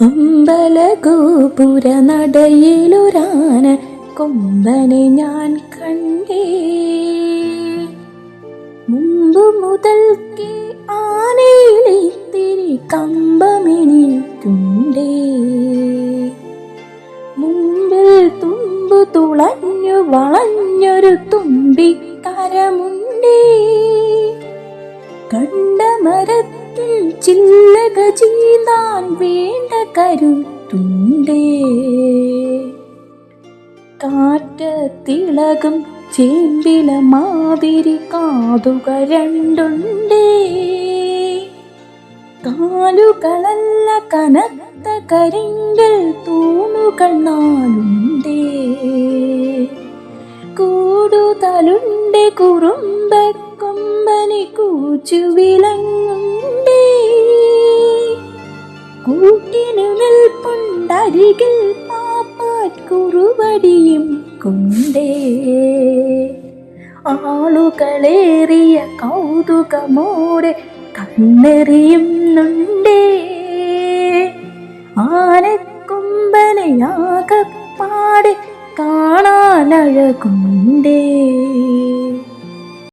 അമ്പലഗോപുര നടയിലൊരാന കൊമ്പനെ ഞാൻ കണ്ടേ. മുമ്പ് മുതൽക്കേ ആനയിലിത്തിരി കമ്പമെനിക്കുണ്ടേ മുമ്പിൽ തുമ്പു തുളഞ്ഞു വളഞ്ഞൊരു തുമ്പിക്കരമുണ്ടേ. കണ്ട മരത്തിൽ ചില്ലക ചീന്താൻ വേണ്ട കരുത്തുണ്ടേ. കാറ്റത്തിളകും ചേമ്പില മാതിരി കാതുക രണ്ടുണ്ടേ. കാലുകളല്ല കനത്ത കരിങ്കൽ തൂണുകൾ നാലുണ്ടേ. കൂടുതലുണ്ട് കുറുമ്പ കൊമ്പനി കൂച്ചു വിളങ്ങുണ്ടേ കൂട്ടിനു നിൽപ്പുണ്ടരികിൽ പാപ്പാറ്റുറുവടിയും കൊണ്ടേ. ആളുകളേറിയ കൗതുകമോടെ കണ്ണെറിയുന്നുണ്ടേ. ആനക്കൊമ്പനയാകപ്പാടെ കാണാനഴകുണ്ടേ